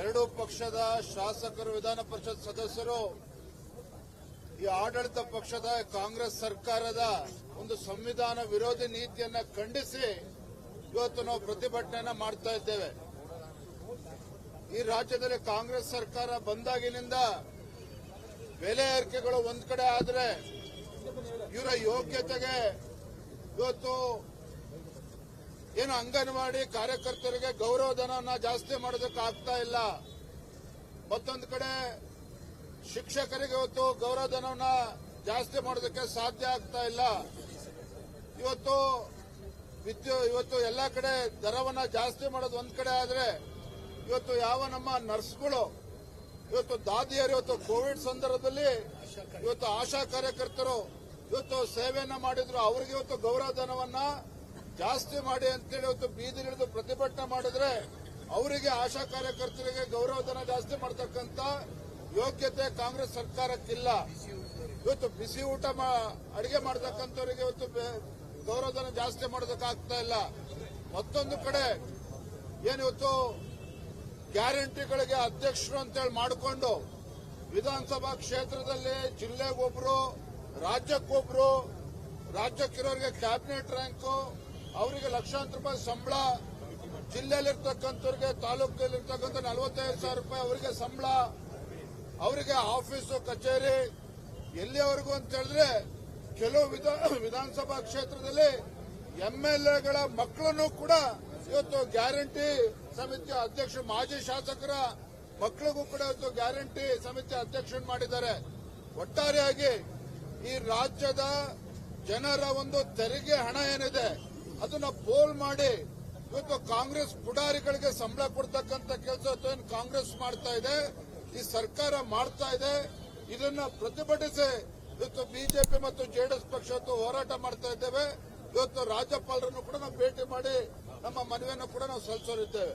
ಎರಡೂ ಪಕ್ಷದ ಶಾಸಕರು, ವಿಧಾನ ಪರಿಷತ್ ಸದಸ್ಯರು, ಈ ಆಡಳಿತ ಪಕ್ಷದ ಕಾಂಗ್ರೆಸ್ ಸರ್ಕಾರದ ಒಂದು ಸಂವಿಧಾನ ವಿರೋಧಿ ನೀತಿಯನ್ನ ಖಂಡಿಸಿ ಇವತ್ತು ನಾವು ಪ್ರತಿಭಟನೆಯನ್ನ ಮಾಡ್ತಾ ಇದ್ದೇವೆ. ಈ ರಾಜ್ಯದಲ್ಲಿ ಕಾಂಗ್ರೆಸ್ ಸರ್ಕಾರ ಬಂದಾಗಿನಿಂದ ಬೆಲೆ ಏರಿಕೆಗಳು ಒಂದ್ ಕಡೆ ಆದರೆ ಇವರ ಯೋಗ್ಯತೆಗೆ ಇವತ್ತು ಏನು ಅಂಗನವಾಡಿ ಕಾರ್ಯಕರ್ತರಿಗೆ ಗೌರವಧನವನ್ನ ಜಾಸ್ತಿ ಮಾಡೋದಕ್ಕೆ ಆಗ್ತಾ ಇಲ್ಲ. ಮತ್ತೊಂದು ಕಡೆ ಶಿಕ್ಷಕರಿಗೆ ಇವತ್ತು ಗೌರವಧನವನ್ನ ಜಾಸ್ತಿ ಮಾಡೋದಕ್ಕೆ ಸಾಧ್ಯ ಆಗ್ತಾ ಇಲ್ಲ. ಇವತ್ತು ವಿದ್ಯುತ್ ಇವತ್ತು ಎಲ್ಲ ಕಡೆ ದರವನ್ನ ಜಾಸ್ತಿ ಮಾಡೋದು ಒಂದ್ ಕಡೆ ಆದ್ರೆ ಇವತ್ತು ಯಾವ ನಮ್ಮ ನರ್ಸ್ಗಳು, ಇವತ್ತು ದಾದಿಯರು, ಇವತ್ತು ಕೋವಿಡ್ ಸಂದರ್ಭದಲ್ಲಿ ಇವತ್ತು ಆಶಾ ಕಾರ್ಯಕರ್ತರು, ಇವತ್ತು ಸೇವೆಯನ್ನ ಮಾಡಿದ್ರು, ಅವರಿಗೆ ಇವತ್ತು ಗೌರವಧನವನ್ನ ಜಾಸ್ತಿ ಮಾಡಿ ಅಂತೇಳಿ ಇವತ್ತು ಬೀದಿಲಿಳಿದು ಪ್ರತಿಭಟನೆ ಮಾಡಿದ್ರೆ ಅವರಿಗೆ ಆಶಾ ಕಾರ್ಯಕರ್ತರಿಗೆ ಗೌರವಧನ ಜಾಸ್ತಿ ಮಾಡತಕ್ಕಂತ ಯೋಗ್ಯತೆ ಕಾಂಗ್ರೆಸ್ ಸರ್ಕಾರಕ್ಕಿಲ್ಲ. ಇವತ್ತು ಬಿಸಿ ಊಟ ಅಡಿಗೆ ಮಾಡತಕ್ಕಂಥವರಿಗೆ ಇವತ್ತು ಗೌರವಧನ ಜಾಸ್ತಿ ಮಾಡೋದಕ್ಕಾಗ್ತಾ ಇಲ್ಲ. ಮತ್ತೊಂದು ಕಡೆ ಏನಿವತ್ತು ಗ್ಯಾರಂಟಿಗಳಿಗೆ ಅಧ್ಯಕ್ಷರು ಅಂತೇಳಿ ಮಾಡಿಕೊಂಡು ವಿಧಾನಸಭಾ ಕ್ಷೇತ್ರದಲ್ಲಿ ಜಿಲ್ಲೆಗೊಬ್ರು ರಾಜ್ಯಕ್ಕೊಬ್ರು ರಾಜ್ಯಕ್ಕಿರೋರಿಗೆ ಕ್ಯಾಬಿನೆಟ್ ರ್ಯಾಂಕು ಅವರಿಗೆ ಲಕ್ಷಾಂತರ ರೂಪಾಯಿ ಸಂಬಳ, ಜಿಲ್ಲೆಯಲ್ಲಿರ್ತಕ್ಕಂಥವ್ರಿಗೆ, ತಾಲೂಕಲ್ಲಿರ್ತಕ್ಕಂಥ ನಲವತ್ತೈದು ಸಾವಿರ ರೂಪಾಯಿ ಅವರಿಗೆ ಸಂಬಳ, ಅವರಿಗೆ ಆಫೀಸು, ಕಚೇರಿ, ಎಲ್ಲಿಯವರೆಗೂ ಅಂತ ಹೇಳಿದ್ರೆ ಕೆಲವು ವಿಧಾ, ವಿಧಾನಸಭಾ ಕ್ಷೇತ್ರದಲ್ಲಿ ಎಂಎಲ್ಎಗಳ ಮಕ್ಕಳನ್ನು ಕೂಡ ಇವತ್ತು ಗ್ಯಾರಂಟಿ ಸಮಿತಿ ಅಧ್ಯಕ್ಷ, ಮಾಜಿ ಶಾಸಕರ ಮಕ್ಕಳಿಗೂ ಕೂಡ ಇವತ್ತು ಗ್ಯಾರಂಟಿ ಸಮಿತಿ ಅಧ್ಯಕ್ಷರು ಮಾಡಿದ್ದಾರೆ. ಒಟ್ಟಾರೆಯಾಗಿ ಈ ರಾಜ್ಯದ ಜನರ ಒಂದು ತೆರಿಗೆ ಹಣ ಏನಿದೆ ಅದನ್ನ ಪೋಲ್ ಮಾಡಿ ಇವತ್ತು ಕಾಂಗ್ರೆಸ್ ಪುಡಾರಿಗಳಿಗೆ ಸಂಬಳ ಕೊಡ್ತಕ್ಕಂತ ಕೆಲಸ ಕಾಂಗ್ರೆಸ್ ಮಾಡ್ತಾ ಇದೆ, ಈ ಸರ್ಕಾರ ಮಾಡ್ತಾ ಇದೆ, ಇದನ್ನ ಪ್ರತಿಭಟಿಸಿ ಇವತ್ತು ಬಿಜೆಪಿ ಮತ್ತು ಜೆಡಿಎಸ್ ಪಕ್ಷ ಹೋರಾಟ ಮಾಡ್ತಾ ಇದ್ದೇವೆ. ಇವತ್ತು ರಾಜ್ಯಪಾಲರನ್ನು ಕೂಡ ನಾವು ಭೇಟಿ ಮಾಡಿ ನಮ್ಮ ಮನವಿಯನ್ನು ಕೂಡ ನಾವು ಸಲ್ಲಿಸಲಿದ್ದೇವೆ.